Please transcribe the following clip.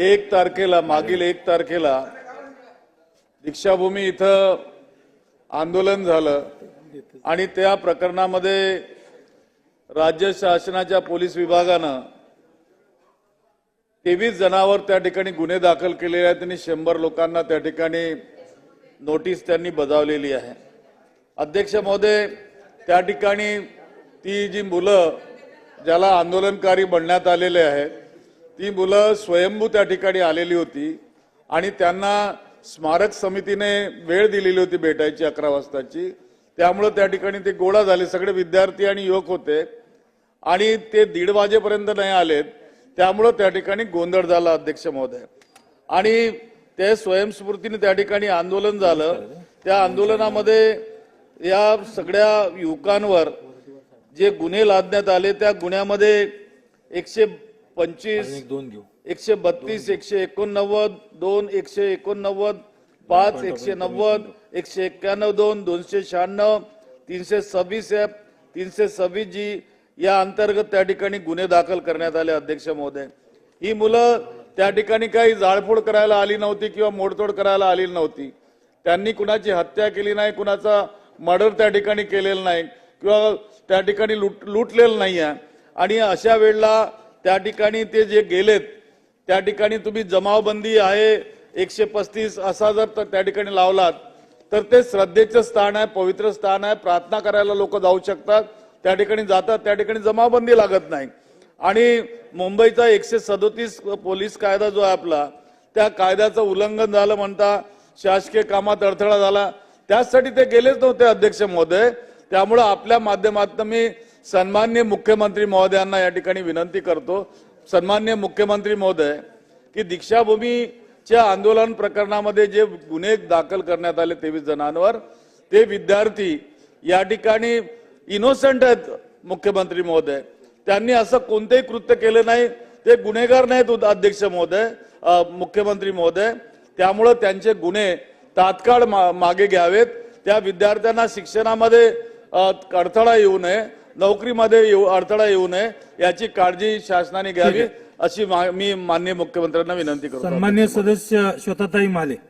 एक तारखेला मागील एक तारखेला दीक्षाभूमी इथं आंदोलन झालं आणि त्या प्रकरणामध्ये राज्य शासनाच्या पोलीस विभागानं तेवीस जणांवर त्या ठिकाणी गुन्हे दाखल केलेले आहेत आणि शंभर लोकांना त्या ठिकाणी नोटीस त्यांनी बजावलेली आहे. अध्यक्ष महोदय त्या ठिकाणी ती जी मुलं ज्याला आंदोलनकारी बनण्यात आलेले आहेत ती मुलं स्वयंभू त्या ठिकाणी आलेली होती आणि त्यांना स्मारक समितीने वेळ दिलेली होती भेटायची अकरा वाजताची. त्यामुळं त्या ठिकाणी ते गोळा झाले. सगळे विद्यार्थी आणि युवक होते. आणि ते दीड वाजेपर्यंत नाही आलेत. त्यामुळं त्या ठिकाणी गोंधळ झाला अध्यक्ष महोदय. आणि ते स्वयंस्फूर्तीने त्या ठिकाणी आंदोलन झालं. त्या आंदोलनामध्ये या सगळ्या युवकांवर जे गुन्हे लादण्यात आले त्या गुन्ह्यामध्ये एकशे पंचवीस दोन घेऊ. एकशे बत्तीस एकशे एकोणनव्वद दोन एकशे एकोणनव्वद पाच एकशे नव्वद एकशे एक्क्याण्णव दोन दोनशे शहाण्णव तीनशे सव्वीस एफ तीनशे सव्वीस जी या अंतर्गत त्या ठिकाणी गुन्हे दाखल करण्यात आले अध्यक्ष महोदय. ही मुलं त्या ठिकाणी काही जाळपोळ करायला आली नव्हती किंवा मोडतोड करायला आली नव्हती. त्यांनी कुणाची हत्या केली नाही कुणाचा मर्डर त्या ठिकाणी केलेलं नाही किंवा त्या ठिकाणी लूट लुटलेलं नाही आहे आणि अशा वेळेला त्या ठिकाणी ते जे गेलेत त्या ठिकाणी तुम्ही जमावबंदी आहे एकशे पस्तीस असा जर त्या ठिकाणी लावलात तर ते श्रद्धेचं स्थान आहे पवित्र स्थान आहे प्रार्थना करायला लोक जाऊ शकतात त्या ठिकाणी जातात त्या ठिकाणी जमावबंदी लागत नाही. आणि मुंबईचा एकशे सदोतीस पोलीस कायदा जो आहे आपला त्या कायद्याचं उल्लंघन झालं म्हणता शासकीय कामात अडथळा झाला. त्याचसाठी ते गेलेच नव्हते अध्यक्ष महोदय. त्यामुळं आपल्या माध्यमातून मी सन्मान्य मुख्यमंत्री महोदयांना या ठिकाणी विनंती करतो सन्मान्य मुख्यमंत्री महोदय की दीक्षाभूमीच्या आंदोलन प्रकरणामध्ये जे गुन्हे दाखल करण्यात आले तेवीस जणांवर ते विद्यार्थी या ठिकाणी इनोसंट आहेत मुख्यमंत्री महोदय. त्यांनी असं कोणतेही कृत्य केलं नाही ते गुन्हेगार नाहीत अध्यक्ष महोदय मुख्यमंत्री महोदय. त्यामुळं त्यांचे गुन्हे तात्काळ मा- मागे घ्यावेत. त्या विद्यार्थ्यांना शिक्षणामध्ये अडथळा येऊ नये. नोकरीमध्ये येऊ अडथळा येऊ नये याची काळजी शासनाने घ्यावी अशी मा- माननीय मुख्यमंत्र्यांना विनंती करतो. सन्मान्य सदस्य श्वेताताई माले.